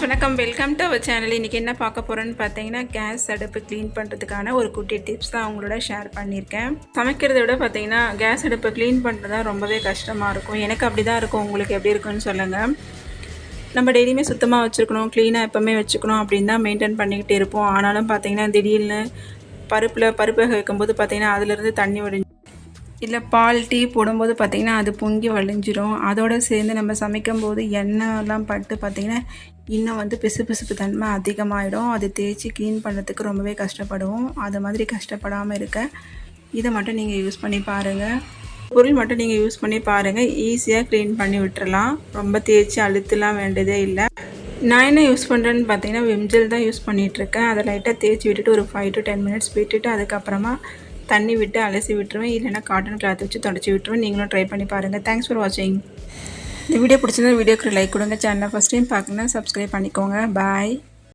Friends வணக்கம். Welcome to our channel இன்றைக்கி என்ன பார்க்க போகிறோன்னு பார்த்தீங்கன்னா கேஸ் அடுப்பு க்ளீன் பண்ணுறதுக்கான ஒரு குட்டி டிப்ஸ் தான் அவங்களோட ஷேர் பண்ணியிருக்கேன். சமைக்கிறத விட பார்த்தீங்கன்னா கேஸ் அடுப்பை க்ளீன் பண்ணுறது தான் ரொம்பவே கஷ்டமாக இருக்கும். எனக்கு அப்படி தான் இருக்கும். உங்களுக்கு எப்படி இருக்குன்னு சொல்லுங்கள் நம்ம டெய்லியுமே சுத்தமாக வச்சுருக்கணும். க்ளீனாக எப்போவுமே வச்சுக்கணும் அப்படின்னு தான் மெயின்டைன் பண்ணிக்கிட்டு இருப்போம். ஆனாலும் பார்த்தீங்கன்னா திடீர்னு பருப்பில் பருப்பு வைக்கும்போது பார்த்தீங்கன்னா அதுலேருந்து தண்ணி ஒடிஞ்சு இல்லை பால் டீ போடும்போது பார்த்திங்கன்னா அது பொங்கி வழிஞ்சிரும். அதோடு சேர்ந்து நம்ம சமைக்கும் போது எண்ணெய்லாம் பட்டு பார்த்திங்கன்னா இன்னும் வந்து பிசு பிசுப்பு தன்மை அதிகமாகிடும் அது தேய்ச்சி க்ளீன் பண்ணுறதுக்கு ரொம்பவே கஷ்டப்படுவோம். அது மாதிரி கஷ்டப்படாமல் இருக்க. இதை மட்டும் நீங்கள் யூஸ் பண்ணி பாருங்கள் பொருள் மட்டும் நீங்கள் யூஸ் பண்ணி பாருங்கள் ஈஸியாக க்ளீன் பண்ணி விட்டுறலாம். ரொம்ப தேய்ச்சி அழுத்தலாம் வேண்டியதே இல்லை. நான் என்ன யூஸ் பண்ணுறேன்னு பார்த்தீங்கன்னா விம்ஜெல் தான் யூஸ் பண்ணிகிட்ருக்கேன் அதை லைட்டாக தேய்ச்சி விட்டுட்டு ஒரு ஃபைவ் டு டென் மினிட்ஸ் விட்டுட்டு அதுக்கப்புறமா தண்ணி விட்டு அலசி விட்டுருவேன். இல்லைன்னா காட்டன் கிளாத் வச்சு தொடச்சி விட்டுருவேன். நீங்களும் ட்ரை பண்ணி பாருங்கள் தேங்க்ஸ் ஃபார் வாட்சிங் இந்த வீடியோ பிடிச்சிருந்தா வீடியோக்கு லைக் கொடுங்க. சேனலை ஃபஸ்ட் டைம் பார்க்கணுன்னா சப்ஸ்கிரைப் பண்ணிக்கோங்க. பாய்